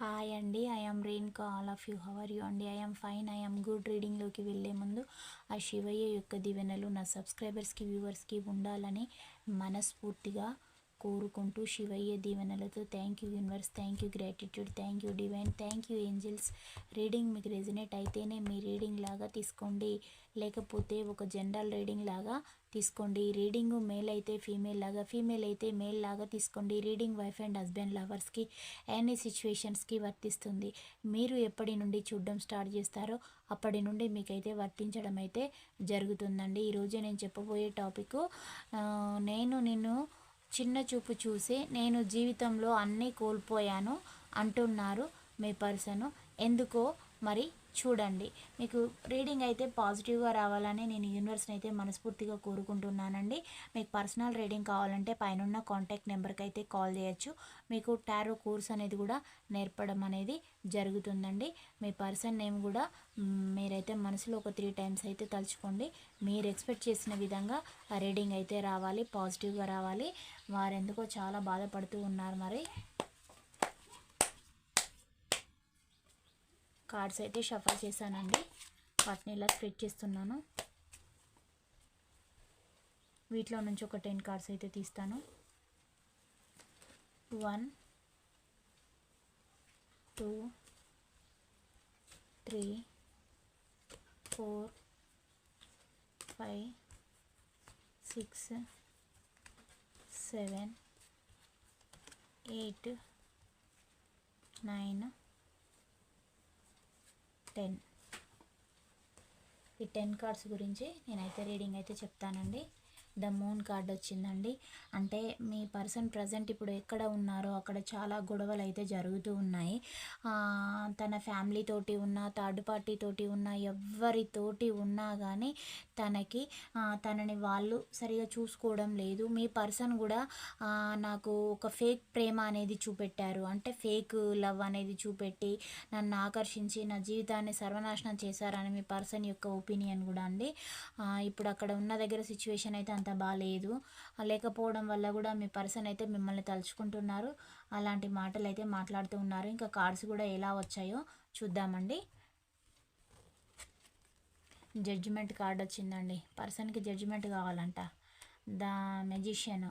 Hi అండి I am Renuka all of you how are you అండి I fine I good రీడింగ్లోకి వెళ్ళే ముందు ఆ శివయ్య యొక్క దీవెనలు నా సబ్స్క్రైబర్స్కి వ్యూవర్స్కి ఉండాలని మనస్ఫూర్తిగా కోరుకుంటూ శివయ్య దీవెనలతో thank you universe thank you gratitude thank you divine thank you angels reading మీకు రెజినేట్ అయితేనే మీ రీడింగ్ లాగా తీసుకోండి. లేకపోతే ఒక జనరల్ రీడింగ్ లాగా తీసుకోండి. రీడింగ్ మేల్ అయితే ఫీమేల్ లాగా ఫీమేల్ అయితే మేల్ లాగా తీసుకోండి. రీడింగ్ వైఫ్ అండ్ హస్బెండ్ లవర్స్కి ఎనీ సిచ్యువేషన్స్కి వర్తిస్తుంది. మీరు ఎప్పటి నుండి చూడడం స్టార్ట్ చేస్తారో అప్పటి నుండి మీకైతే వర్తించడం అయితే జరుగుతుందండి ఈరోజు నేను చెప్పబోయే టాపిక్ నేను నిన్ను చిన్న చూపు చూసి నేను జీవితంలో అన్నీ కోల్పోయాను అంటున్నారు మీ పర్సను. ఎందుకో మరి చూడండి. మీకు రీడింగ్ అయితే పాజిటివ్గా రావాలని నేను యూనివర్స్ని అయితే మనస్ఫూర్తిగా కోరుకుంటున్నానండి. మీకు పర్సనల్ రీడింగ్ కావాలంటే పైన కాంటాక్ట్ నెంబర్కి అయితే కాల్ చేయొచ్చు. మీకు టారో కోర్స్ అనేది కూడా నేర్పడం అనేది జరుగుతుందండి. మీ పర్సన్ నేమ్ కూడా మీరైతే మనసులో ఒక త్రీ టైమ్స్ అయితే తలుచుకోండి. మీరు ఎక్స్పెక్ట్ చేసిన విధంగా రీడింగ్ అయితే రావాలి పాజిటివ్గా రావాలి. వారెందుకో చాలా బాధపడుతూ ఉన్నారు మరి. కార్డ్స్ అయితే షఫల్ చేశానండి. వాటిని ఇలా స్ప్రెడ్ చేస్తున్నాను. వీటిలో నుంచి ఒక టెన్ కార్డ్స్ అయితే తీస్తాను. One two three four five six seven eight nine ten. ఈ టెన్ కార్డ్స్ గురించి నేనైతే రీడింగ్ అయితే చెప్తానండి. ద మూన్ కార్డ్ వచ్చిందండి. అంటే మీ పర్సన్ ప్రజెంట్ ఇప్పుడు ఎక్కడ ఉన్నారో అక్కడ చాలా గొడవలు అయితే జరుగుతూ ఉన్నాయి. తన ఫ్యామిలీ తోటి ఉన్న థర్డ్ పార్టీతోటి ఉన్న ఎవరితోటి ఉన్నా కానీ తనకి తనని వాళ్ళు సరిగా చూసుకోవడం లేదు. మీ పర్సన్ కూడా నాకు ఒక ఫేక్ ప్రేమ అనేది చూపెట్టారు. అంటే ఫేక్ లవ్ అనేది చూపెట్టి నన్ను ఆకర్షించి నా జీవితాన్ని సర్వనాశనం చేశారని మీ పర్సన్ యొక్క ఒపీనియన్ కూడా అండి. ఇప్పుడు అక్కడ ఉన్న దగ్గర సిచ్యువేషన్ అయితే అంత బాగాలేదు లేకపోవడం వల్ల కూడా మీ పర్సన్ అయితే మిమ్మల్ని తలుచుకుంటున్నారు. అలాంటి మాటలు అయితే మాట్లాడుతూ ఉన్నారు. ఇంకా కార్డ్స్ కూడా ఎలా వచ్చాయో చూద్దామండి. జడ్జిమెంట్ కార్డ్ వచ్చిందండి. పర్సన్కి జడ్జిమెంట్ కావాలంట. The magician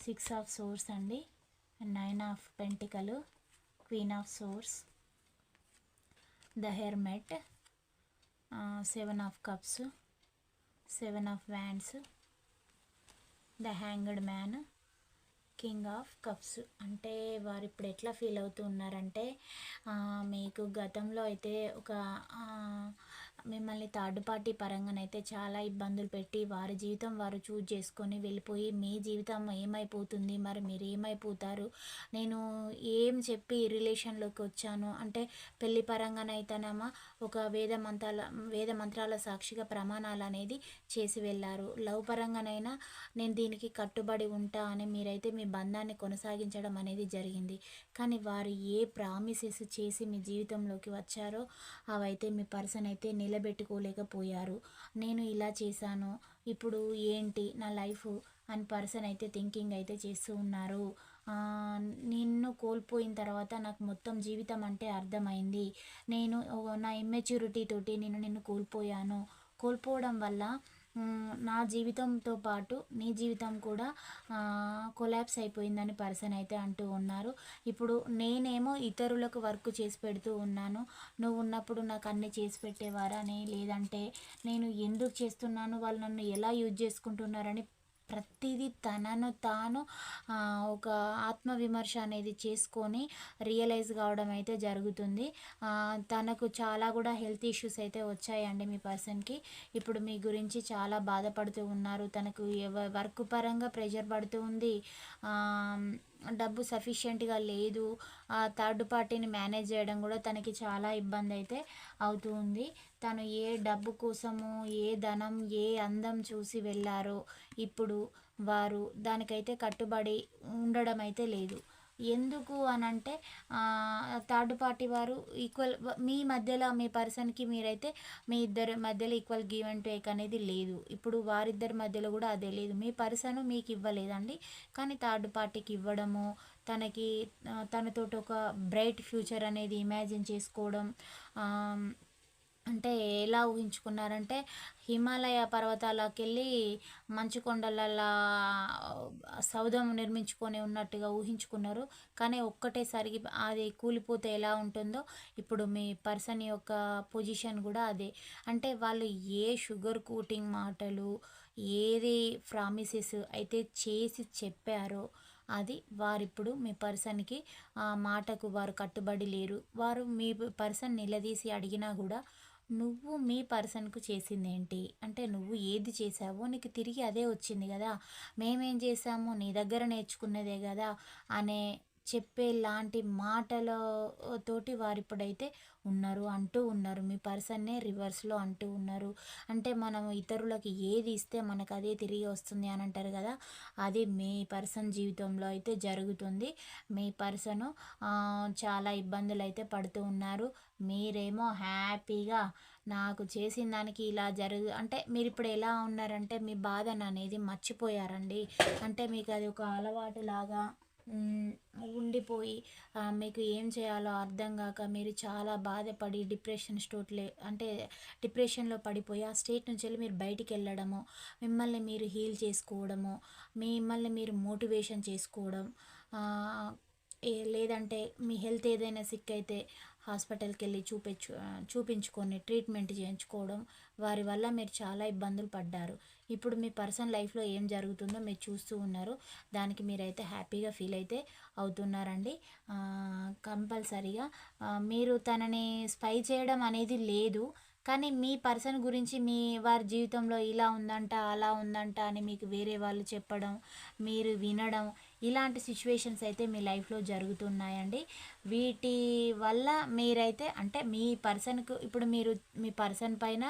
six of swords అండి. Nine of pentacles queen of swords the hermit seven of cups seven of wands the hanged man king of cups. అంటే వారు ఇప్పుడు ఎట్లా ఫీల్ అవుతున్నారంటే మీకు గతంలో అయితే ఒక మిమ్మల్ని థర్డ్ పార్టీ పరంగానైతే చాలా ఇబ్బందులు పెట్టి వారి జీవితం వారు చూజ్ చేసుకొని వెళ్ళిపోయి మీ జీవితం ఏమైపోతుంది మరి మీరు ఏమైపోతారు? నేను ఏం చెప్పి రిలేషన్లోకి వచ్చాను? అంటే పెళ్ళి పరంగానైతేనేమో ఒక వేద మంత్రాల వేద మంత్రాల సాక్షిగా ప్రమాణాలు అనేది చేసి వెళ్ళారు. లవ్ పరంగానైనా నేను దీనికి కట్టుబడి ఉంటా అని మీరైతే మీ బంధాన్ని కొనసాగించడం అనేది జరిగింది. కానీ వారు ఏ ప్రామిసెస్ చేసి మీ జీవితంలోకి వచ్చారో అవైతే మీ పర్సన్ అయితే నిలబెట్టుకోలేకపోయారు. నేను ఇలా చేశాను. ఇప్పుడు ఏంటి నా లైఫ్ అని పర్సన్ అయితే థింకింగ్ అయితే చేస్తూ ఉన్నారు. నిన్ను కోల్పోయిన తర్వాత నాకు మొత్తం జీవితం అంటే అర్థమైంది. నేను నా ఇమ్మెచ్యూరిటీ తోటి నేను నిన్ను కోల్పోయాను. కోల్పోవడం వల్ల నా జీవితంతో పాటు నీ జీవితం కూడా కొలాప్స్ అయిపోయిందని పర్సన్ అయితే అంటూ ఉన్నారు. ఇప్పుడు నేనేమో ఇతరులకు వర్క్ చేసి పెడుతూ ఉన్నాను. నువ్వు ఉన్నప్పుడు నాకు అన్ని చేసి పెట్టేవారని లేదంటే నేను ఎందుకు చేస్తున్నాను? వాళ్ళు నన్ను ఎలా యూజ్ చేసుకుంటున్నారని ప్రతిదీ తనను తాను ఒక ఆత్మవిమర్శ అనేది చేసుకొని రియలైజ్ కావడం అయితే జరుగుతుంది. తనకు చాలా కూడా హెల్త్ ఇష్యూస్ అయితే వచ్చాయండి మీ పర్సన్కి ఇప్పుడు మీ గురించి చాలా బాధపడుతూ ఉన్నారు. తనకు వర్క్ పరంగా ప్రెషర్ పడుతూ ఉంది. డబ్బు సఫిషియెంట్గా లేదు. ఆ థర్డ్ పార్టీని మేనేజ్ చేయడం కూడా తనకి చాలా ఇబ్బంది అయితే అవుతూ ఉంది. తను ఏ డబ్బు కోసము ఏ ధనం ఏ అందం చూసి వెళ్ళారో ఇప్పుడు వారు దానికైతే కట్టుబడి ఉండడం అయితే లేదు. ఎందుకు అని అంటే థర్డ్ పార్టీ వారు ఈక్వల్ మీ మధ్యలో మీ పర్సన్కి మీరైతే మీ ఇద్దరి మధ్యలో ఈక్వల్ గివ్ అండ్ టేక్ అనేది లేదు. ఇప్పుడు వారిద్దరి మధ్యలో కూడా అదే లేదు. మీ పర్సన్ మీకు ఇవ్వలేదండి. కానీ థర్డ్ పార్టీకి ఇవ్వడము తనకి తనతోటి ఒక బ్రైట్ ఫ్యూచర్ అనేది ఇమాజిన్ చేసుకోవడం అంటే ఎలా ఊహించుకున్నారంటే హిమాలయ పర్వతాలకు వెళ్ళి మంచు కొండలలో సౌధం నిర్మించుకొని ఉన్నట్టుగా ఊహించుకున్నారు. కానీ ఒక్కటేసరికి అది కూలిపోతే ఎలా ఉంటుందో ఇప్పుడు మీ పర్సన్ యొక్క పొజిషన్ కూడా అదే. అంటే వాళ్ళు ఏ షుగర్ కోటింగ్ మాటలు ఏది ప్రామిసెస్ అయితే చేసి చెప్పారో అది వారిప్పుడు మీ పర్సన్కి ఆ మాటకు వారు కట్టుబడి లేరు. వారు మీ పర్సన్ నిలదీసి అడిగినా కూడా నువ్వు మీ పర్సన్కు చేసింది ఏంటి అంటే నువ్వు ఏది చేసావో నీకు తిరిగి అదే వచ్చింది కదా. మేమేం చేసాము? నీ దగ్గర నేర్చుకున్నదే కదా అనే చెప్పే లాంటి మాటలతోటి వారు ఇప్పుడైతే ఉన్నారు అంటూ ఉన్నారు. మీ పర్సన్నే రివర్స్లో అంటూ ఉన్నారు. అంటే మనం ఇతరులకి ఏది ఇస్తే మనకు అదే తిరిగి వస్తుంది అని అంటారు కదా? అది మీ పర్సన్ జీవితంలో అయితే జరుగుతుంది. మీ పర్సన్ చాలా ఇబ్బందులు అయితే పడుతూ ఉన్నారు. మీరేమో హ్యాపీగా నాకు చేసిన దానికి ఇలా జరుగు అంటే మీరు ఇప్పుడు ఎలా ఉన్నారంటే మీ బాధను అనేది మర్చిపోయారండి. అంటే మీకు అది ఒక అలవాటు లాగా ఉండిపోయి మీకు ఏం చేయాలో అర్థం కాక మీరు చాలా బాధపడి డిప్రెషన్ స్టోట్లే అంటే డిప్రెషన్లో పడిపోయి ఆ స్టేట్ నుంచి వెళ్ళి మీరు బయటికి వెళ్ళడము మిమ్మల్ని మీరు హీల్ చేసుకోవడము మిమ్మల్ని మీరు మోటివేషన్ చేసుకోవడం లేదంటే మీ హెల్త్ ఏదైనా సిక్ అయితే హాస్పిటల్కి వెళ్ళి చూపించు చూపించుకొని ట్రీట్మెంట్ చేయించుకోవడం వారి వల్ల మీరు చాలా ఇబ్బందులు పడ్డారు. ఇప్పుడు మీ పర్సన్ లైఫ్లో ఏం జరుగుతుందో మీరు చూస్తూ ఉన్నారు. దానికి మీరైతే హ్యాపీగా ఫీల్ అయితే అవుతున్నారండి. కంపల్సరీగా మీరు తనని స్పై చేయడం అనేది లేదు. కానీ మీ పర్సన్ గురించి మీ వారి జీవితంలో ఇలా ఉందంట అలా ఉందంట అని మీకు వేరే వాళ్ళు చెప్పడం మీరు వినడం ఇలాంటి సిచ్యువేషన్స్ అయితే మీ లైఫ్లో జరుగుతున్నాయండి. వీటి వల్ల మీరైతే అంటే మీ పర్సన్కు ఇప్పుడు మీరు మీ పర్సన్ పైన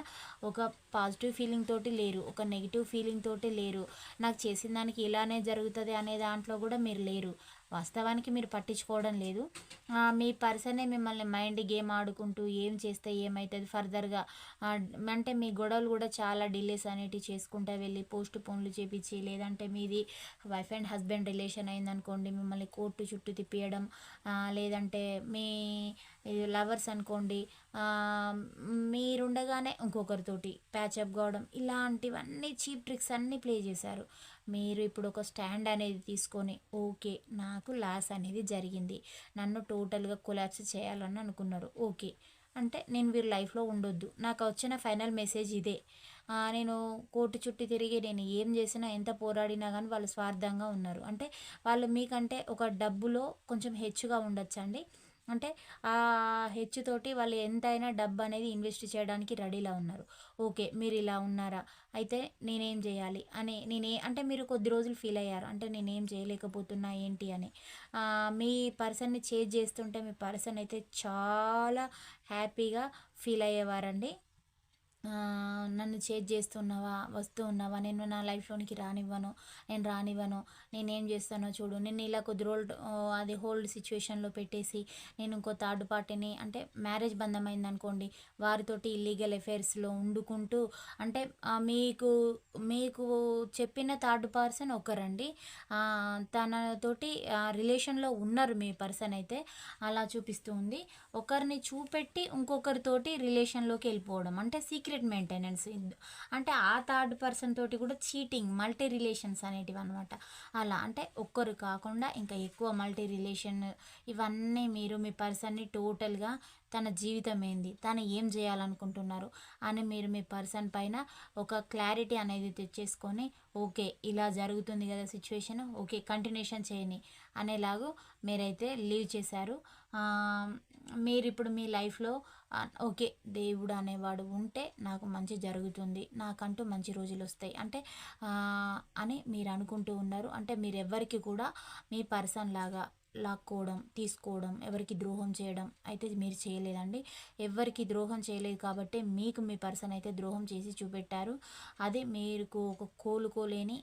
ఒక పాజిటివ్ ఫీలింగ్ తోటి లేరు ఒక నెగిటివ్ ఫీలింగ్ తోటి లేరు. నాకు చేసిన దానికి ఇలానే జరుగుతుంది అనే దాంట్లో కూడా మీరు లేరు. వాస్తవానికి మీరు పట్టించుకోవడం లేదు. మీ పర్సనే మిమ్మల్ని మైండ్ గేమ్ ఆడుకుంటూ ఏం చేస్తే ఏమవుతుంది ఫర్దర్గా అంటే మీ గొడవలు కూడా చాలా డిలేస్ అనేటివి చేసుకుంటూ వెళ్ళి పోస్ట్ పోన్లు చేపించి లేదంటే మీది వైఫ్ అండ్ హస్బెండ్ రిలేషన్ అయిందనుకోండి మిమ్మల్ని కోర్టు చుట్టూ తిప్పియడం లేదంటే మీ లవర్స్ అనుకోండి మీరుండగానే ఇంకొకరితోటి ప్యాచప్ కావడం ఇలాంటివన్నీ చీప్ ట్రిక్స్ అన్నీ ప్లే చేశారు. మీరు ఇప్పుడు ఒక స్టాండ్ అనేది తీసుకొని ఓకే నాకు లాస్ అనేది జరిగింది. నన్ను టోటల్గా కొలాప్స్ చేయాలని అనుకున్నారు ఓకే. అంటే నేను వీరి లైఫ్లో ఉండొద్దు. నాకు వచ్చిన ఫైనల్ మెసేజ్ ఇదే. నేను కోర్టు చుట్టూ తిరిగి నేను ఏం చేసినా ఎంత పోరాడినా కానీ వాళ్ళు స్వార్థంగా ఉన్నారు. అంటే వాళ్ళు మీకంటే ఒక డబ్బులో కొంచెం హెచ్చుగా ఉండొచ్చండి. అంటే ఆ హెచ్చుతోటి వాళ్ళు ఎంతైనా డబ్బు అనేది ఇన్వెస్ట్ చేయడానికి రెడీలా ఉన్నారు. ఓకే మీరు ఇలా ఉన్నారా? అయితే నేనేం చేయాలి? అని నేనే అంటే మీరు కొద్ది రోజులు ఫీల్ అయ్యారు. అంటే నేనేం చేయలేకపోతున్నా ఏంటి అని. మీ పర్సన్ని చేంజ్ చేస్తుంటే మీ పర్సన్ అయితే చాలా హ్యాపీగా ఫీల్ అయ్యేవారండి. నన్ను చేజ్ చేస్తున్నావా వస్తూ ఉన్నావా నేను నా లైఫ్లోనికి రానివ్వను నేను రానివ్వను నేనేం చేస్తానో చూడు. నేను ఇలా కొద్ది రోల్డ్ అది హోల్డ్ సిచ్యువేషన్లో పెట్టేసి నేను ఇంకో థర్డ్ పార్టీని అంటే మ్యారేజ్ బంధమైంది అనుకోండి వారితోటి ఇల్లీగల్ అఫైర్స్లో వండుకుంటూ అంటే మీకు మీకు చెప్పిన థర్డ్ పర్సన్ ఒకరండి. తనతోటి రిలేషన్లో ఉన్నారు మీ పర్సన్ అయితే అలా చూపిస్తూ ఉంది. ఒకరిని చూపెట్టి ఇంకొకరితోటి రిలేషన్లోకి వెళ్ళిపోవడం అంటే సీక్రెట్ సీక్రెట్ మెయింటెనెన్స్ అంటే ఆ థర్డ్ పర్సన్ తోటి కూడా చీటింగ్ మల్టీ రిలేషన్స్ అనేటివి అనమాట అలా అంటే ఒక్కరు కాకుండా ఇంకా ఎక్కువ మల్టీ రిలేషన్ ఇవన్నీ మీరు మీ పర్సన్ని టోటల్గా తన జీవితం ఏంది తను ఏం చేయాలనుకుంటున్నారు అని మీరు మీ పర్సన్ పైన ఒక క్లారిటీ అనేది తెచ్చేసుకొని ఓకే ఇలా జరుగుతుంది కదా సిచ్యువేషన్ ఓకే కంటిన్యూషన్ చేయని అనేలాగూ మీరైతే లీవ్ చేశారు. మీరు ఇప్పుడు మీ లైఫ్లో ఓకే దేవుడు అనేవాడు ఉంటే నాకు మంచి జరుగుతుంది. నాకంటూ మంచి రోజులు వస్తాయి. అంటే అని మీరు అనుకుంటూ ఉన్నారు. అంటే మీరు ఎవ్వరికి కూడా మీ పర్సన్ లాగా లాక్కోవడం తీసుకోవడం ఎవరికి ద్రోహం చేయడం అయితే మీరు చేయలేదండి. ఎవరికి ద్రోహం చేయలేదు కాబట్టి మీకు మీ పర్సన్ అయితే ద్రోహం చేసి చూపెట్టారు. అది మీకు ఒక కోలుకోలేని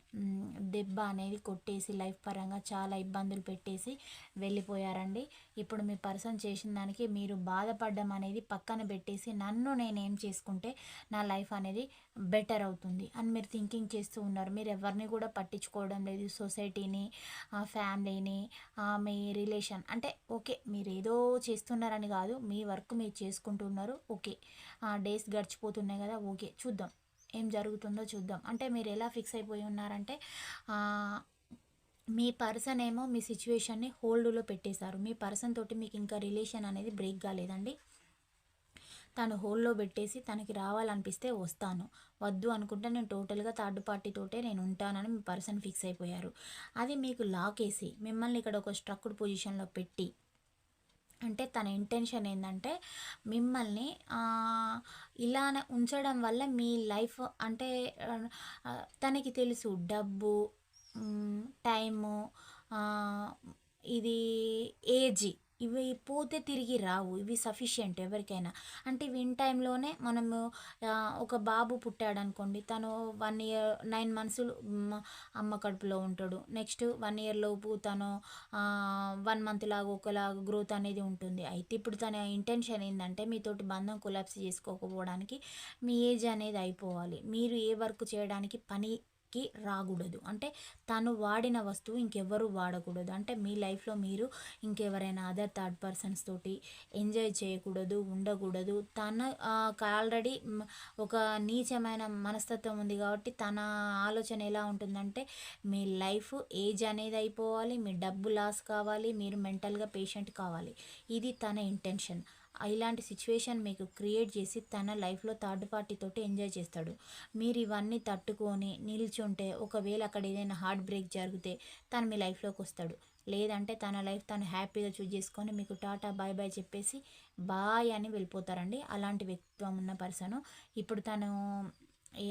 దెబ్బ అనేది కొట్టేసి లైఫ్ పరంగా చాలా ఇబ్బందులు పెట్టేసి వెళ్ళిపోయారండి. ఇప్పుడు మీ పర్సన్ చేసిన దానికి మీరు బాధపడడం అనేది పక్కన పెట్టేసి నన్ను నేను ఏం చేసుకుంటే నా లైఫ్ అనేది బెటర్ అవుతుంది అని మీరు థింకింగ్ చేస్తూ ఉన్నారు. మీరు ఎవరిని కూడా పట్టించుకోవడం లేదు. సొసైటీని ఆ ఫ్యామిలీని ఆ మీ రిలేషన్ అంటే ఓకే మీరు ఏదో చేస్తున్నారని కాదు మీ వర్క్ మీరు చేసుకుంటున్నారు ఓకే. డేస్ గడిచిపోతున్నాయి కదా ఓకే. చూద్దాం. ఏం జరుగుతుందో చూద్దాం. అంటే మీరు ఎలా ఫిక్స్ అయిపోయి ఉన్నారంటే మీ పర్సన్ ఏమో మీ సిచ్యువేషన్ని హోల్డ్లో పెట్టేశారు. మీ పర్సన్ తోటి మీకు ఇంకా రిలేషన్ అనేది బ్రేక్ కాలేదండి. తను హోల్లో పెట్టేసి తనకి రావాలనిపిస్తే వస్తాను. వద్దు అనుకుంటే నేను టోటల్గా థర్డ్ పార్టీతోటే నేను ఉంటానని మీ పర్సన్ ఫిక్స్ అయిపోయారు. అది మీకు లాక్ వేసి మిమ్మల్ని ఇక్కడ ఒక స్ట్రక్డ్ పొజిషన్లో పెట్టి అంటే తన ఇంటెన్షన్ ఏంటంటే మిమ్మల్ని ఇలా ఉంచడం వల్ల మీ లైఫ్ అంటే తనకి తెలుసు డబ్బు టైము ఇది ఏజ్ ఇవి పోతే తిరిగి రావు ఇవి సఫిషియంట్ ఎవరికైనా. అంటే విన్ టైంలోనే మనము ఒక బాబు పుట్టాడు అనుకోండి తను వన్ ఇయర్ నైన్ మంత్స్ అమ్మ కడుపులో ఉంటాడు. నెక్స్ట్ వన్ ఇయర్ లోపు తను వన్ మంత్ లాగా ఒకలాగా గ్రోత్ అనేది ఉంటుంది. అయితే ఇప్పుడు తన ఇంటెన్షన్ ఏంటంటే మీతోటి బంధం కొలాప్స్ చేసుకోకపోవడానికి మీ ఏజ్ అనేది అయిపోవాలి. మీరు ఏ వర్క్ చేయడానికి పని కి రాకూడదు. అంటే తను వాడిన వస్తువు ఇంకెవ్వరు వాడకూడదు. అంటే మీ లైఫ్లో మీరు ఇంకెవరైనా అదర్ థర్డ్ పర్సన్స్ తోటి ఎంజాయ్ చేయకూడదు ఉండకూడదు. తన ఆల్రెడీ ఒక నీచమైన మనస్తత్వం ఉంది కాబట్టి తన ఆలోచన ఎలా ఉంటుందంటే మీ లైఫ్ ఏజ్ అనేది అయిపోవాలి మీ డబ్బు లాస్ కావాలి మీరు మెంటల్గా పేషెంట్ కావాలి. ఇది తన ఇంటెన్షన్ ఇలాంటి సిచ్యువేషన్ మీకు క్రియేట్ చేసి తన లైఫ్లో థర్డ్ పార్టీ తోటి ఎంజాయ్ చేస్తాడు. మీరు ఇవన్నీ తట్టుకొని నిల్చుంటే ఒకవేళ అక్కడ ఏదైనా హార్ట్ బ్రేక్ జరిగితే తను మీ లైఫ్లోకి వస్తాడు. లేదంటే తన లైఫ్ తను హ్యాపీగా చూజ్ చేసుకొని మీకు టాటా బాయ్ బాయ్ చెప్పేసి బాయ్ అని వెళ్ళిపోతారండి. అలాంటి వ్యక్తిత్వం ఉన్న పర్సన్. ఇప్పుడు తను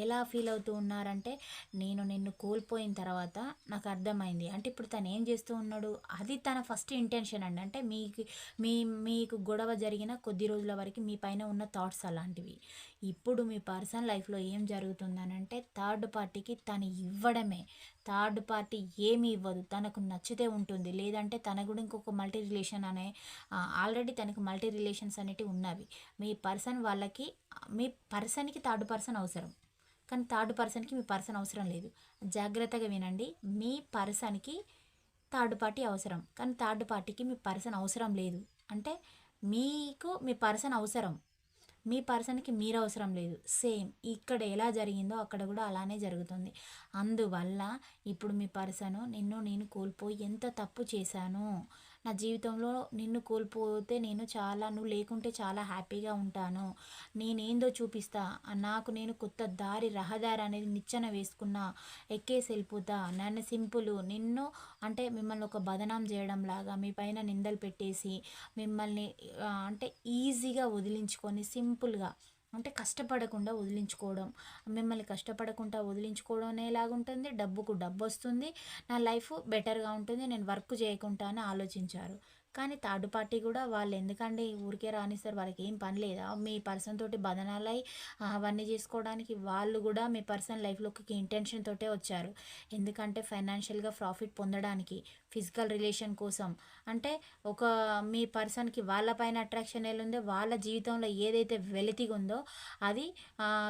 ఎలా ఫీల్ అవుతూ ఉన్నారంటే నేను నిన్ను కోల్పోయిన తర్వాత నాకు అర్థమైంది. అంటే ఇప్పుడు తను ఏం చేస్తూ ఉన్నాడు అది తన ఫస్ట్ ఇంటెన్షన్ అండి. అంటే మీకు మీ మీకు గొడవ జరిగిన కొద్ది రోజుల వరకు మీ పైన ఉన్న థాట్స్ అలాంటివి. ఇప్పుడు మీ పర్సనల్ లైఫ్లో ఏం జరుగుతుందనంటే థర్డ్ పార్టీకి తను ఇవ్వడమే. థర్డ్ పార్టీ ఏమి ఇవ్వదు. తనకు నచ్చితే ఉంటుంది. లేదంటే తన కూడా ఇంకొక మల్టీ రిలేషన్ అనే ఆల్రెడీ తనకు మల్టీ రిలేషన్స్ అనేటివి ఉన్నవి. మీ పర్సన్ వాళ్ళకి మీ పర్సన్కి థర్డ్ పర్సన్ అవసరం. కానీ థర్డ్ పర్సన్కి మీ పర్సన్ అవసరం లేదు. జాగ్రత్తగా వినండి. మీ పర్సన్కి థర్డ్ పార్టీ అవసరం. కానీ థర్డ్ పార్టీకి మీ పర్సన్ అవసరం లేదు. అంటే మీకు మీ పర్సన్ అవసరం. మీ పర్సన్కి మీరు అవసరం లేదు. సేమ్ ఇక్కడ ఎలా జరిగిందో అక్కడ కూడా అలానే జరుగుతుంది. అందువల్ల ఇప్పుడు మీ పర్సను నిన్ను నేను కోల్పోయి ఎంత తప్పు చేశాను? నా జీవితంలో నిన్ను కోల్పోతే నేను చాలా నువ్వు లేకుంటే చాలా హ్యాపీగా ఉంటాను. నేనేందో చూపిస్తా. నాకు నేను కొత్త దారి రహదారి అనేది నిచ్చెన వేసుకున్నా ఎక్కేసి వెళ్ళిపోతా నన్ను సింపుల్ నిన్ను అంటే మిమ్మల్ని ఒక బదనాం చేయడం లాగా మీ పైన నిందలు పెట్టేసి మిమ్మల్ని అంటే ఈజీగా వదిలించుకొని సింపుల్గా అంటే కష్టపడకుండా వదిలించుకోవడం మిమ్మల్ని కష్టపడకుండా వదిలించుకోవడం అనేలాగుంటుంది డబ్బుకు డబ్బు వస్తుంది. నా లైఫ్ బెటర్గా ఉంటుంది. నేను వర్క్ చేయకుండా అని ఆలోచించారు. కానీ థర్డ్ పార్టీ కూడా వాళ్ళు ఎందుకండి ఊరికే రానిస్తారు? వాళ్ళకి ఏం పని లేదా? మీ పర్సన్ తోటి బదనాలై అవన్నీ చేసుకోవడానికి వాళ్ళు కూడా మీ పర్సన్ లైఫ్లోకి ఇంటెన్షన్ తోటే వచ్చారు. ఎందుకంటే ఫైనాన్షియల్గా ప్రాఫిట్ పొందడానికి ఫిజికల్ రిలేషన్ కోసం. అంటే ఒక మీ పర్సన్కి వాళ్ళపైన అట్రాక్షన్ ఎలా ఉందో వాళ్ళ జీవితంలో ఏదైతే వెలితిగా ఉందో అది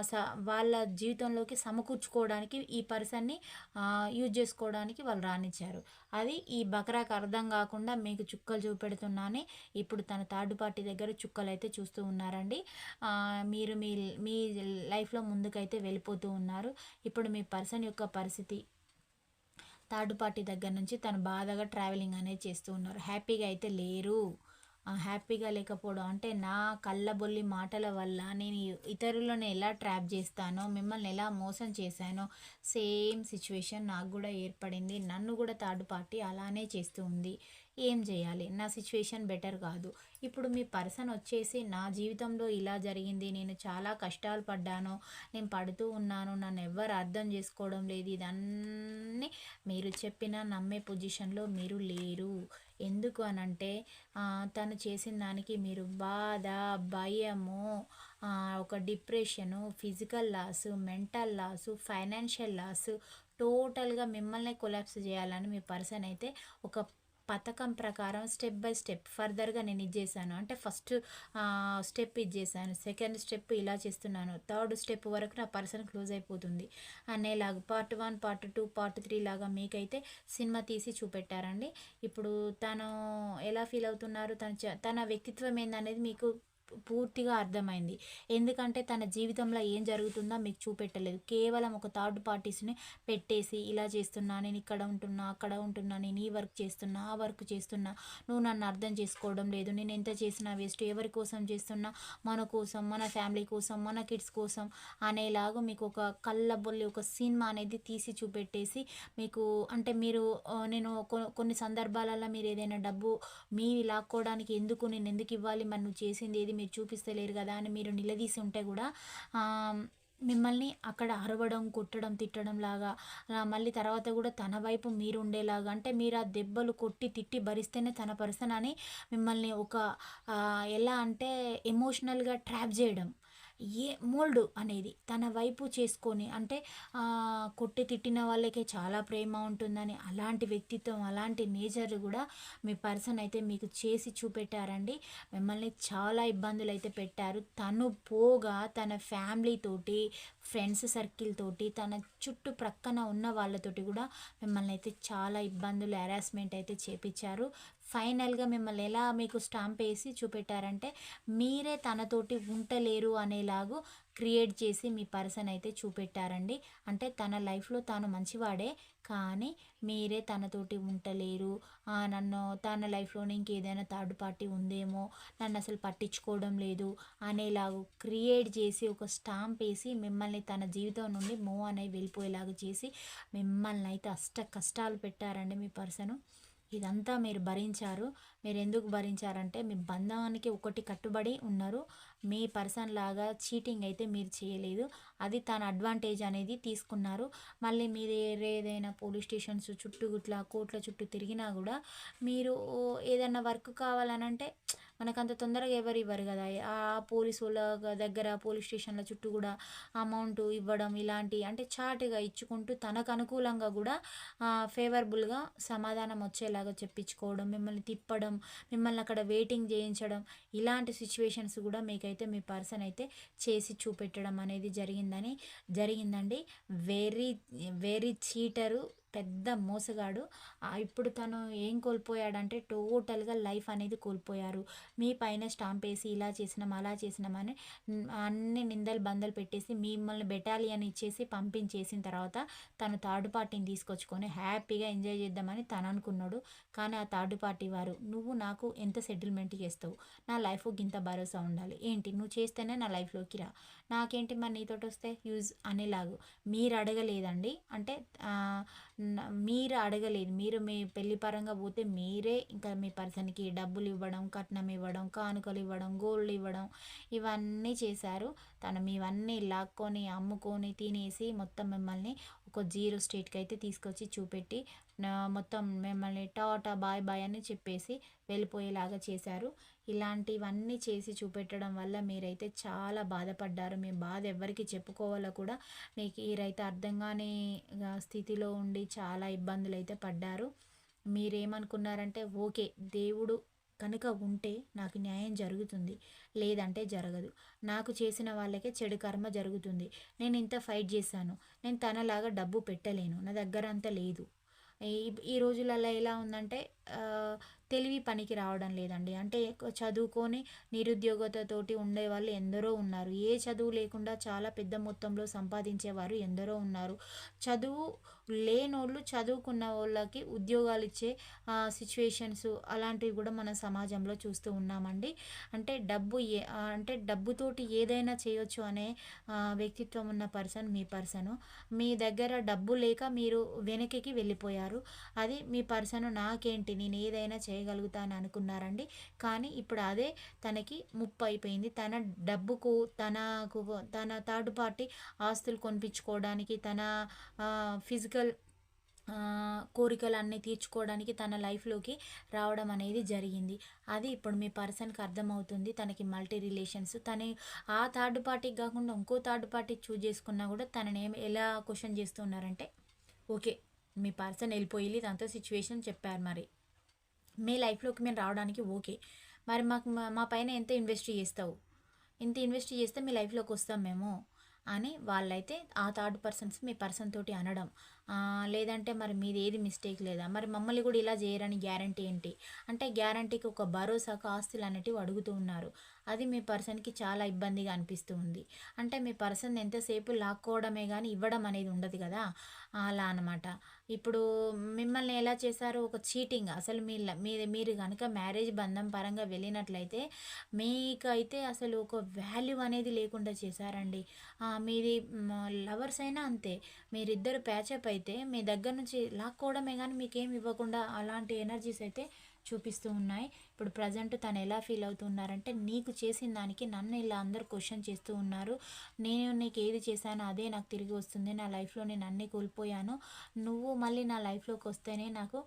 స- వాళ్ళ జీవితంలోకి సమకూర్చుకోవడానికి ఈ పర్సన్ని యూజ్ చేసుకోవడానికి వాళ్ళు రానిచ్చారు. అది ఈ బకరాకు అర్థం కాకుండా మీకు చుక్కలు చూపెడుతున్నానే. ఇప్పుడు తన థర్డ్ పార్టీ దగ్గర చుక్కలు అయితే చూస్తూ ఉన్నారండి. మీరు మీ మీ లైఫ్లో ముందుకైతే వెళ్ళిపోతూ ఉన్నారు. ఇప్పుడు మీ పర్సన్ యొక్క పరిస్థితి. థర్డ్ పార్టీ దగ్గర నుంచి తను బాధగా ట్రావెలింగ్ అనేది చేస్తూ ఉన్నారు. హ్యాపీగా అయితే లేరు. హ్యాపీగా లేకపోవడం అంటే నా కళ్ళబొల్లి మాటల వల్ల నేను ఇతరులను ఎలా ట్రాప్ చేస్తానో మిమ్మల్ని ఎలా మోసం చేశానో సేమ్ సిచ్యువేషన్ నాకు కూడా ఏర్పడింది. నన్ను కూడా థర్డ్ పార్టీ అలానే చేస్తూ ఉంది. ఏం చేయాలి? నా సిచ్యువేషన్ బెటర్ కాదు. ఇప్పుడు మీ పర్సన్ వచ్చేసి నా జీవితంలో ఇలా జరిగింది నేను చాలా కష్టాలు పడ్డాను నేను పడుతూ ఉన్నాను నన్ను ఎవ్వరు అర్థం చేసుకోవడం లేదు ఇదన్నీ మీరు చెప్పిన నమ్మే పొజిషన్లో మీరు లేరు. ఎందుకు అనంటే అని అంటే తను చేసిన దానికి మీరు బాధ భయము ఒక depression physical loss mental loss financial loss టోటల్గా మిమ్మల్ని కొలాప్స్ చేయాలని మీ పర్సన్ అయితే ఒక పథకం ప్రకారం స్టెప్ బై స్టెప్ ఫర్దర్గా నేను ఇది చేశాను. అంటే ఫస్ట్ స్టెప్ ఇది చేశాను. సెకండ్ స్టెప్ ఇలా చేస్తున్నాను. థర్డ్ స్టెప్ వరకు నా పర్సన్ క్లోజ్ అయిపోతుంది. అనేలాగా part one part two part three లాగా మీకైతే సినిమా తీసి చూపెట్టారండి. ఇప్పుడు తను ఎలా ఫీల్ అవుతున్నారు? తన తన వ్యక్తిత్వం ఏందనేది మీకు పూర్తిగా అర్థమైంది. ఎందుకంటే తన జీవితంలో ఏం జరుగుతుందో మీకు చూపెట్టలేదు. కేవలం ఒక థర్డ్ పార్టీస్ని పెట్టేసి ఇలా చేస్తున్నా నేను ఇక్కడ ఉంటున్నా అక్కడ ఉంటున్నా నేను ఈ వర్క్ చేస్తున్నా ఆ వర్క్ చేస్తున్నా నువ్వు నన్ను అర్థం చేసుకోవడం లేదు నేను ఎంత చేసినా వేస్ట్ ఎవరి కోసం చేస్తున్నా మన కోసం మన ఫ్యామిలీ కోసం మన కిడ్స్ కోసం అనేలాగా మీకు ఒక కళ్ళబొల్లి ఒక సినిమా అనేది తీసి చూపెట్టేసి మీకు అంటే మీరు నేను కొన్ని సందర్భాలలో మీరు ఏదైనా డబ్బు మీ లాక్కోవడానికి ఎందుకు నేను ఎందుకు ఇవ్వాలి మరి నువ్వు చేసింది ఏది మీరు చూపిస్తలేరు కదా అని మీరు నిలదీసి ఉంటే కూడా మిమ్మల్ని అక్కడ అరవడం కొట్టడం తిట్టడం లాగా మళ్ళీ తర్వాత కూడా తన వైపు మీరు ఉండేలాగా అంటే మీరు ఆ దెబ్బలు కొట్టి తిట్టి భరిస్తేనే తన పర్సన్ అని మిమ్మల్ని ఒక ఎలా అంటే ఎమోషనల్గా ట్రాప్ చేయడం. ఏ మోల్డ్ అనేది తన వైపు చేసుకొని అంటే కొట్టి తిట్టిన వాళ్ళకే చాలా ప్రేమ ఉంటుందని అలాంటి వ్యక్తిత్వం అలాంటి నేచర్ కూడా మీ పర్సన్ అయితే మీకు చేసి చూపెట్టారండి. మిమ్మల్ని చాలా ఇబ్బందులు అయితే పెట్టారు. తను పోగా తన ఫ్యామిలీతోటి ఫ్రెండ్స్ సర్కిల్ తోటి తన చుట్టూ ప్రక్కన ఉన్న వాళ్ళతోటి కూడా మిమ్మల్ని అయితే చాలా ఇబ్బందులు హెరాస్మెంట్ అయితే చేపించారు. ఫైనల్గా మిమ్మల్ని ఎలా మీకు స్టాంప్ వేసి చూపెట్టారంటే మీరే తనతోటి ఉంటలేరు అనేలాగు క్రియేట్ చేసి మీ పర్సన్ అయితే చూపెట్టారండి. అంటే తన లైఫ్లో తాను మంచివాడే కానీ మీరే తనతోటి ఉంటలేరు నన్ను తన లైఫ్లోనే ఇంకేదైనా థర్డ్ పార్టీ ఉందేమో నన్ను అసలు పట్టించుకోవడం లేదు అనేలాగా క్రియేట్ చేసి ఒక స్టాంప్ వేసి మిమ్మల్ని తన జీవితం నుండి మూవ్ అనేది వెళ్ళిపోయేలాగా చేసి మిమ్మల్ని అయితే అష్ట కష్టాలు పెట్టారండి మీ పర్సను. ఇదంతా మీరు భరించారు. మీరు ఎందుకు భరించారంటే మీ బంధానికి ఒకటి కట్టుబడి ఉన్నారు. మీ పర్సన్ లాగా చీటింగ్ అయితే మీరు చేయలేదు. అది తన అడ్వాంటేజ్ అనేది తీసుకున్నారు. మళ్ళీ మీరు ఏదైనా పోలీస్ స్టేషన్స్ చుట్టూ ఇట్లా కోర్టుల చుట్టూ తిరిగినా కూడా మీరు ఏదైనా వర్క్ కావాలనంటే మనకు అంత తొందరగా ఎవరు ఇవ్వరు కదా. ఆ పోలీసు వాళ్ళ దగ్గర పోలీస్ స్టేషన్ల చుట్టూ కూడా అమౌంట్ ఇవ్వడం ఇలాంటి అంటే చాటుగా ఇచ్చుకుంటూ తనకు అనుకూలంగా కూడా ఫేవరబుల్గా సమాధానం వచ్చేలాగా చెప్పించుకోవడం మిమ్మల్ని తిప్పడం మిమ్మల్ని అక్కడ వెయిటింగ్ చేయించడం ఇలాంటి సిచ్యువేషన్స్ కూడా మీకైతే మీ పర్సన్ అయితే చేసి చూపెట్టడం అనేది జరిగిందని జరిగిందండి. వెరీ వెరీ చీటరు పెద్ద మోసగాడు. ఇప్పుడు తను ఏం కోల్పోయాడంటే టోటల్గా లైఫ్ అనేది కోల్పోయారు. మీ పైన స్టాంప్ వేసి ఇలా చేసినాం అలా చేసినామని అన్ని నిందలు బందలు పెట్టేసి మిమ్మల్ని బెటాలియన్ ఇచ్చేసి పంపించేసిన తర్వాత తను థర్డ్ పార్టీని తీసుకొచ్చుకొని హ్యాపీగా ఎంజాయ్ చేద్దామని తను అనుకున్నాడు. కానీ ఆ థర్డ్ పార్టీ వారు నువ్వు నాకు ఎంత సెటిల్మెంట్ చేస్తావు? నా లైఫ్ గింత భరోసా ఉండాలి. ఏంటి? నువ్వు చేస్తేనే నా లైఫ్లోకి రా. నాకేంటి మరి నీతోటి వస్తే? యూజ్ అనేలాగు. మీరు అడగలేదండి. అంటే మీరు అడగలేదు మీరు మీ పెళ్ళి పరంగా పోతే మీరే ఇంకా మీ పర్సన్కి డబ్బులు ఇవ్వడం కట్నం ఇవ్వడం కానుకలు ఇవ్వడం గోల్డ్ ఇవ్వడం ఇవన్నీ చేశారు. తను మీవన్నీ లాక్కొని అమ్ముకొని తినేసి మొత్తం మిమ్మల్ని ఒక జీరో స్టేట్కి అయితే తీసుకొచ్చి చూపెట్టి మొత్తం మిమ్మల్ని టాటా బాయ్ బాయ్ అని చెప్పేసి వెళ్ళిపోయేలాగా చేశారు. ఇలాంటివన్నీ చేసి చూపెట్టడం వల్ల మీరైతే చాలా బాధపడ్డారు. మీ బాధ ఎవరికి చెప్పుకోవాలో కూడా మీకు ఈరైతే అర్థం కాని స్థితిలో ఉండి చాలా ఇబ్బందులు అయితే పడ్డారు. మీరేమనుకున్నారంటే ఓకే దేవుడు కనుక ఉంటే నాకు న్యాయం జరుగుతుంది. లేదంటే జరగదు. నాకు చేసిన వాళ్ళకే చెడు కర్మ జరుగుతుంది. నేను ఇంత ఫైట్ చేశాను. నేను తనలాగా డబ్బు పెట్టలేను. నా దగ్గర అంత లేదు. ఈ ఈ రోజులలో ఎలా ఉందంటే తెలివి పనికి రావడం లేదండి. అంటే చదువుకొని నిరుద్యోగతతోటి ఉండే వాళ్ళు ఎందరో ఉన్నారు. ఏ చదువు లేకుండా చాలా పెద్ద మొత్తంలో సంపాదించేవారు ఎందరో ఉన్నారు. చదువు లేనోళ్ళు చదువుకున్న వాళ్ళకి ఉద్యోగాలు ఇచ్చే సిచ్యువేషన్స్ అలాంటివి కూడా మన సమాజంలో చూస్తూ ఉన్నామండి. అంటే డబ్బు ఏ అంటే డబ్బుతోటి ఏదైనా చేయొచ్చు అనే వ్యక్తిత్వం ఉన్న పర్సన్ మీ పర్సను. మీ దగ్గర డబ్బు లేక మీరు వెనక్కి వెళ్ళిపోయారు. అది మీ పర్సన్ నాకేంటి నేను ఏదైనా చేయగలుగుతాను అనుకున్నారండి. కానీ ఇప్పుడు అదే తనకి ముప్పు అయిపోయింది తన డబ్బుకు తనకు తన థర్డ్ పార్టీ ఆస్తులు కొనిపించుకోవడానికి తన ఫిజికల్ కోరికలన్నీ తీర్చుకోవడానికి తన లైఫ్లోకి రావడం అనేది జరిగింది. అది ఇప్పుడు మీ పర్సన్కి అర్థమవుతుంది. తనకి మల్టీ రిలేషన్స్ తన ఆ థర్డ్ పార్టీకి కాకుండా ఇంకో థర్డ్ పార్టీ చూజ్ చేసుకున్నా కూడా తనని ఏం ఎలా క్వశ్చన్ చేస్తున్నారంటే ఓకే మీ పర్సన్ వెళ్ళిపోయి దాంతో సిచ్యువేషన్ చెప్పారు మరి. మీ లైఫ్లోకి మేము రావడానికి ఓకే. మరి మాకు మా- పైన ఎంత ఇన్వెస్ట్ చేస్తావు? ఇంత ఇన్వెస్ట్ చేస్తే మీ లైఫ్లోకి వస్తాం మేము అని వాళ్ళైతే ఆ థర్డ్ పర్సన్స్ మీ పర్సన్ తోటి అనడం. లేదంటే మరి మీది ఏది మిస్టేక్ లేదా? మరి మమ్మల్ని కూడా ఇలా చేయరని గ్యారంటీ ఏంటి? అంటే గ్యారంటీకి ఒక భరోసాకు ఆస్తులు అనేటివి అడుగుతూ ఉన్నారు. అది మీ పర్సన్కి చాలా ఇబ్బందిగా అనిపిస్తూ ఉంది అంటే మీ పర్సన్ ఎంతసేపు లాక్కోవడమే కానీ ఇవ్వడం అనేది ఉండదు కదా? అలా అనమాట ఇప్పుడు మిమ్మల్ని ఎలా చేశారు? ఒక చీటింగ్ అసలు మీ మీరు మీరు కనుక మ్యారేజ్ బంధం పరంగా వెళ్ళినట్లయితే మీకైతే అసలు ఒక వాల్యూ అనేది లేకుండా చేశారండి. మీది లవర్స్ అయినా అంతే. మీరిద్దరు ప్యాచప్ అయితే మీ దగ్గర నుంచి లాక్కోవడమే కానీ మీకేం ఇవ్వకుండా అలాంటి ఎనర్జీస్ అయితే చూపిస్తూ ఉన్నాయి. ఇప్పుడు ప్రజెంట్ తను ఎలా ఫీల్ అవుతున్నారంటే నీకు చేసిన దానికి నన్ను ఇలా అందరు క్వశ్చన్ చేస్తూ ఉన్నారు. నేను నీకు ఏది చేశానో అదే నాకు తిరిగి వస్తుంది. నా లైఫ్లో నేను అన్నీ కోల్పోయాను. నువ్వు మళ్ళీ నా లైఫ్లోకి వస్తేనే నాకు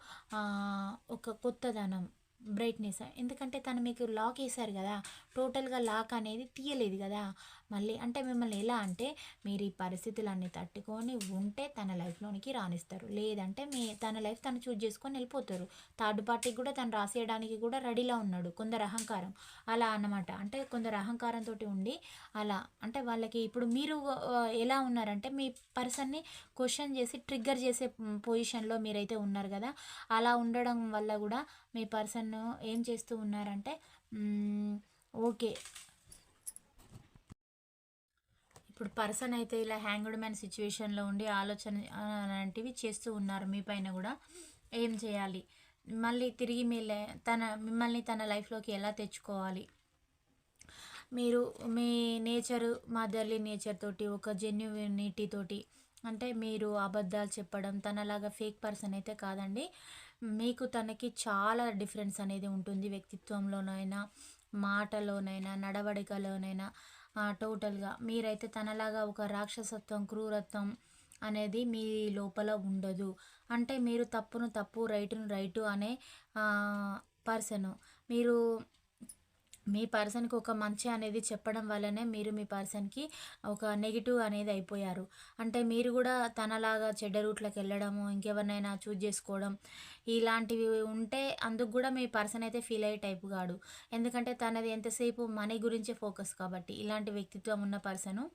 ఒక కొత్తదనం బ్రైట్నెస్. ఎందుకంటే తను మీకు లాక్ వేశారు కదా. టోటల్గా లాక్ అనేది తీయలేదు కదా. మళ్ళీ అంటే మిమ్మల్ని ఎలా అంటే మీరు ఈ పరిస్థితులన్నీ తట్టుకొని ఉంటే తన లైఫ్లోనికి రాణిస్తారు లేదంటే మీ తన లైఫ్ తను చూజ్ చేసుకొని వెళ్ళిపోతారు. థర్డ్ పార్టీకి కూడా తను రాసేయడానికి కూడా రెడీలో ఉన్నాడు. కొందరు అహంకారం. అలా అన్నమాట. అంటే కొందరు అహంకారంతో ఉండి అలా అంటే వాళ్ళకి ఇప్పుడు మీరు ఎలా ఉన్నారంటే మీ పర్సన్ని క్వశ్చన్ చేసి ట్రిగ్గర్ చేసే పొజిషన్లో మీరైతే ఉన్నారు కదా. అలా ఉండడం వల్ల కూడా మీ పర్సన్ ఏం చేస్తూ ఉన్నారంటే ఓకే. ఇప్పుడు పర్సన్ అయితే ఇలా హ్యాంగ్డ్ మ్యాన్ సిచ్యువేషన్లో ఉండి ఆలోచన అలాంటివి చేస్తూ ఉన్నారు మీ పైన కూడా. ఏం చేయాలి? మళ్ళీ తిరిగి మీ తన మిమ్మల్ని తన లైఫ్లోకి ఎలా తెచ్చుకోవాలి? మీరు మీ నేచరు మదర్లీ నేచర్ తోటి ఒక జెన్యునిటీ తోటి అంటే మీరు అబద్ధాలు చెప్పడం తనలాగా ఫేక్ పర్సన్ అయితే కాదండి. మీకు తనకి చాలా డిఫరెన్స్ అనేది ఉంటుంది వ్యక్తిత్వంలోనైనా మాటలోనైనా నడవడికలోనైనా. టోటల్గా. మీరైతే తనలాగా ఒక రాక్షసత్వం క్రూరత్వం అనేది మీ లోపల ఉండదు. అంటే మీరు తప్పును తప్పు రైటును రైటు అనే పర్సను. మీరు మీ పర్సన్కి ఒక మంచి అనేది చెప్పడం వల్లనే మీరు మీ పర్సన్కి ఒక నెగిటివ్ అనేది అయిపోయారు. అంటే మీరు కూడా తనలాగా చెడ్డ రూట్లోకి వెళ్ళడము ఇంకెవరినైనా చూజ్ చేసుకోవడం ఇలాంటివి ఉంటే అందుకు కూడా మీ పర్సన్ అయితే ఫీల్ అయ్యే టైపు కాడు. ఎందుకంటే తనది ఎంతసేపు మనీ గురించే ఫోకస్ కాబట్టి ఇలాంటి వ్యక్తిత్వం ఉన్న పర్సను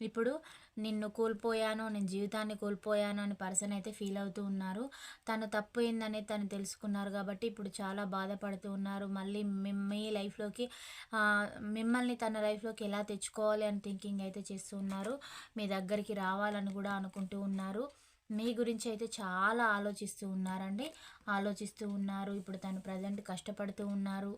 ఇప్పుడు నిన్ను కోల్పోయాను నేను జీవితాన్ని కోల్పోయాను అని పర్సన్ అయితే ఫీల్ అవుతూ ఉన్నారు. తను తప్పు ఏందని తను తెలుసుకున్నారు కాబట్టి ఇప్పుడు చాలా బాధపడుతూ ఉన్నారు. మళ్ళీ మీ లైఫ్లోకి మిమ్మల్ని తన లైఫ్లోకి ఎలా తెచ్చుకోవాలి అని థింకింగ్ అయితే చేస్తూ ఉన్నారు. మీ దగ్గరికి రావాలని కూడా అనుకుంటూ ఉన్నారు. మీ గురించి అయితే చాలా ఆలోచిస్తూ ఉన్నారండి. ఆలోచిస్తూ ఉన్నారు. ఇప్పుడు తను ప్రజెంట్ కష్టపడుతూ ఉన్నారు.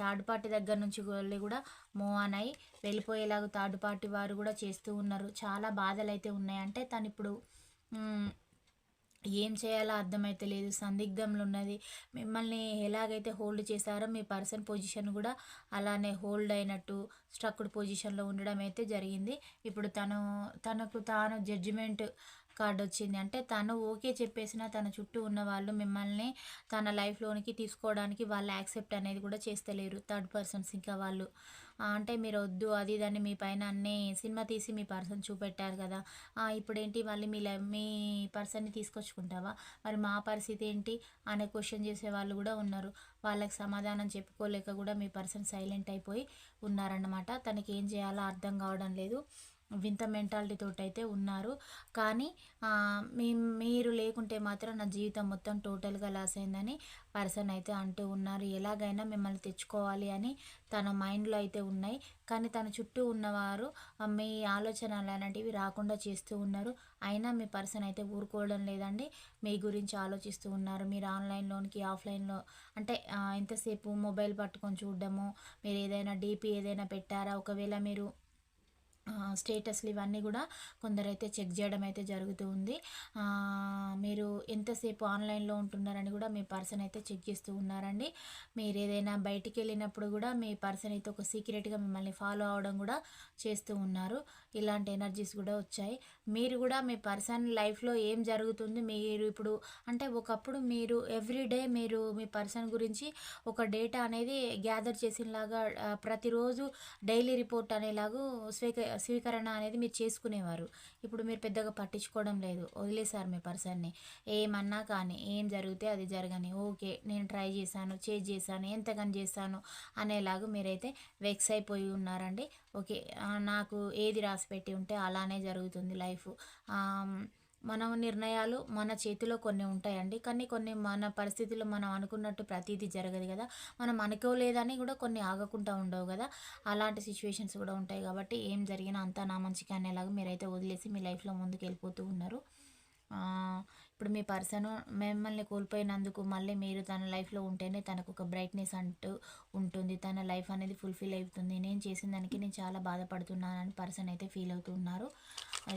థర్డ్ పార్టీ దగ్గర నుంచి వెళ్ళి కూడా మూవ్ ఆన్ అయ్యి వెళ్ళిపోయేలాగా థర్డ్ పార్టీ వారు కూడా చేస్తూ ఉన్నారు. చాలా బాధలు అయితే ఉన్నాయి. అంటే తను ఇప్పుడు ఏం చేయాలో అర్థమైతే లేదు. సందిగ్ధంలో ఉన్నది. మిమ్మల్ని ఎలాగైతే హోల్డ్ చేశారో మీ పర్సన్ పొజిషన్ కూడా అలానే హోల్డ్ అయినట్టు స్ట్రక్డ్ పొజిషన్లో ఉండడం అయితే జరిగింది. ఇప్పుడు తను తనకు తాను జడ్జిమెంట్ కార్డు వచ్చింది అంటే తను ఓకే చెప్పేసిన తన చుట్టూ ఉన్న వాళ్ళు మిమ్మల్ని తన లైఫ్లోనికి తీసుకోవడానికి వాళ్ళు యాక్సెప్ట్ అనేది కూడా చేస్తలేరు. థర్డ్ పర్సన్స్ ఇంకా వాళ్ళు. అంటే మీరు వద్దు అది దాన్ని మీ పైన అన్నీ సినిమా తీసి మీ పర్సన్ చూపెట్టారు కదా. ఇప్పుడేంటి మళ్ళీ మీ మీ పర్సన్ని తీసుకొచ్చుకుంటావా? మరి మా పరిస్థితి ఏంటి? అనే క్వశ్చన్ చేసే వాళ్ళు కూడా ఉన్నారు. వాళ్ళకి సమాధానం చెప్పుకోలేక కూడా మీ పర్సన్ సైలెంట్ అయిపోయి ఉన్నారన్నమాట. తనకి ఏం చేయాలో అర్థం కావడం లేదు. వింత మెంటాలిటీతో అయితే ఉన్నారు. కానీ మీ మీరు లేకుంటే మాత్రం నా జీవితం మొత్తం టోటల్గా లాస్ అయిందని పర్సన్ అయితే అంటూ ఉన్నారు. ఎలాగైనా మిమ్మల్ని తెచ్చుకోవాలి అని తన మైండ్లో అయితే ఉన్నాయి. కానీ తన చుట్టూ ఉన్నవారు మీ ఆలోచనలు అనేటివి రాకుండా చేస్తూ ఉన్నారు. అయినా మీ పర్సన్ అయితే ఊరుకోవడం లేదండి. మీ గురించి ఆలోచిస్తూ ఉన్నారు. మీరు ఆన్లైన్లోనికి ఆఫ్లైన్లో అంటే ఎంతసేపు మొబైల్ పట్టుకొని చూడడము మీరు ఏదైనా డీపీ ఏదైనా పెట్టారా? ఒకవేళ మీరు స్టేటస్లు ఇవన్నీ కూడా కొందరైతే చెక్ చేయడం అయితే జరుగుతూ ఉంది. మీరు ఎంతసేపు ఆన్లైన్లో ఉంటున్నారని కూడా మీ పర్సన్ అయితే చెక్ చేస్తూ ఉన్నారండి. మీరు ఏదైనా బయటికి వెళ్ళినప్పుడు కూడా మీ పర్సన్ అయితే ఒక సీక్రెట్గా మిమ్మల్ని ఫాలో అవడం కూడా చేస్తూ ఉన్నారు. ఇలాంటి ఎనర్జీస్ కూడా వచ్చాయి. మీరు కూడా మీ పర్సన్ లైఫ్లో ఏం జరుగుతుంది మీరు ఇప్పుడు అంటే ఒకప్పుడు మీరు ఎవ్రీడే మీరు మీ పర్సన్ గురించి ఒక డేటా అనేది గ్యాదర్ చేసినలాగా ప్రతిరోజు డైలీ రిపోర్ట్ అనేలాగా స్వీక స్వీకరణ అనేది మీరు చేసుకునేవారు. ఇప్పుడు మీరు పెద్దగా పట్టించుకోవడం లేదు. వదిలేశారు మీ పర్సన్ని. ఏమన్నా కానీ ఏం జరిగితే అది జరగని ఓకే నేను ట్రై చేశాను చేజ్ చేశాను ఎంతగాని చేశాను అనేలాగా మీరైతే వెక్స్ అయిపోయి ఉన్నారండి. ఓకే నాకు ఏది రాసి పెట్టి ఉంటే అలానే జరుగుతుంది లైఫ్. మన నిర్ణయాలు మన చేతిలో కొన్ని ఉంటాయండి. కానీ కొన్ని మన పరిస్థితుల్లో మనం అనుకున్నట్టు ప్రతిదీ జరగదు కదా. మనం అనుకోలేదని కూడా కొన్ని ఆగకుండా ఉండవు కదా. అలాంటి సిచ్యువేషన్స్ కూడా ఉంటాయి కాబట్టి ఏం జరిగినా అంతా నా మంచిగా అనేలాగా మీరైతే వదిలేసి మీ లైఫ్లో ముందుకు వెళ్ళిపోతూ ఉన్నారు. ఇప్పుడు మీ పర్సన్ మిమ్మల్ని కోల్పోయినందుకు మళ్ళీ మీరు తన లైఫ్లో ఉంటేనే తనకు ఒక బ్రైట్నెస్ అంటూ ఉంటుంది. తన లైఫ్ అనేది ఫుల్ఫిల్ అవుతుంది. నేను చేసిన దానికి నేను చాలా బాధపడుతున్నానని పర్సన్ అయితే ఫీల్ అవుతున్నారు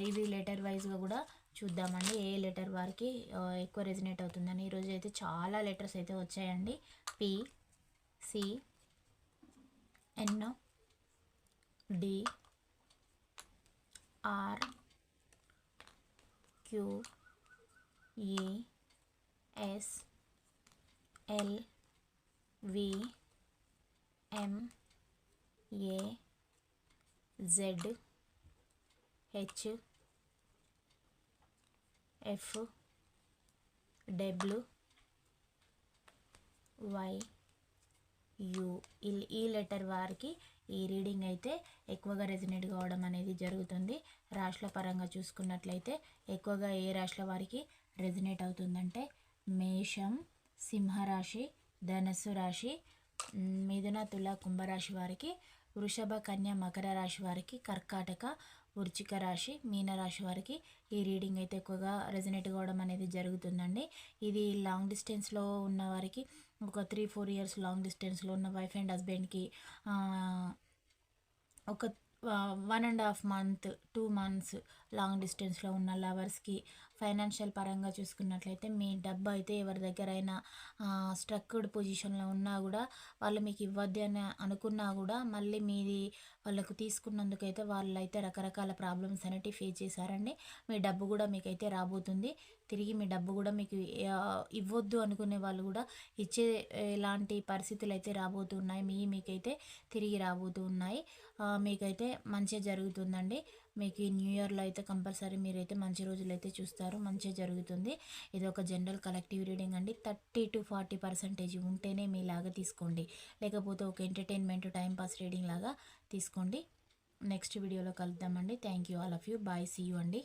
ఇది లెటర్ వైజ్గా కూడా చూద్దామండి ఏ లెటర్ వారికి ఎక్కువ రెజినేట్ అవుతుందని. ఈరోజు అయితే చాలా లెటర్స్ అయితే వచ్చాయండి. P C N D R Q A S L V M A Z H F W Y U E- ఈ లెటర్ వారికి ఈ రీడింగ్ అయితే ఎక్కువగా రెజినేట్ కావడం అనేది జరుగుతుంది. రాష్ట్ర పరంగా చూసుకున్నట్లయితే ఎక్కువగా ఏ రాష్ట్ర వారికి రెజినేట్ అవుతుందంటే మేషం సింహరాశి ధనస్సు రాశి మిథున తుల కుంభరాశి వారికి వృషభ కన్య మకర రాశి వారికి కర్కాటక వృచ్చిక రాశి మీనరాశి వారికి ఈ రీడింగ్ అయితే ఎక్కువగా రెజనేట్ కావడం అనేది జరుగుతుందండి. ఇది లాంగ్ డిస్టెన్స్లో ఉన్న వారికి ఒక త్రీ ఫోర్ ఇయర్స్ లాంగ్ డిస్టెన్స్లో ఉన్న వైఫ్ అండ్ హస్బెండ్కి ఒక one and half month two months long డిస్టెన్స్లో ఉన్న లవర్స్కి ఫైనాన్షియల్ పరంగా చూసుకున్నట్లయితే మీ డబ్బు అయితే ఎవరి దగ్గరైనా స్ట్రక్డ్ పొజిషన్లో ఉన్నా కూడా వాళ్ళు మీకు ఇవ్వద్దు అని అనుకున్నా కూడా మళ్ళీ మీది వాళ్ళకు తీసుకున్నందుకైతే వాళ్ళు అయితే రకరకాల ప్రాబ్లమ్స్ అనేటివి ఫేస్ చేశారండి. మీ డబ్బు కూడా మీకైతే రాబోతుంది. తిరిగి మీ డబ్బు కూడా మీకు ఇవ్వద్దు అనుకునే వాళ్ళు కూడా ఇచ్చే ఇలాంటి పరిస్థితులు అయితే రాబోతున్నాయి మీ మీకైతే తిరిగి రాబోతున్నాయి మీకైతే మంచిగా జరుగుతుందండి. మీకు ఈ న్యూ ఇయర్లో అయితే కంపల్సరీ మీరైతే మంచి రోజులు అయితే చూస్తారు. మంచిగా జరుగుతుంది. ఇది ఒక జనరల్ కలెక్టివ్ రీడింగ్ అండి. థర్టీ టు ఫార్టీ పర్సెంటేజ్ ఉంటేనే మీలాగా తీసుకోండి. లేకపోతే ఒక ఎంటర్టైన్మెంట్ టైంపాస్ రీడింగ్ లాగా తీసుకోండి. నెక్స్ట్ వీడియోలో కలుద్దామండి. Thank you all of you. Bye. See you అండి.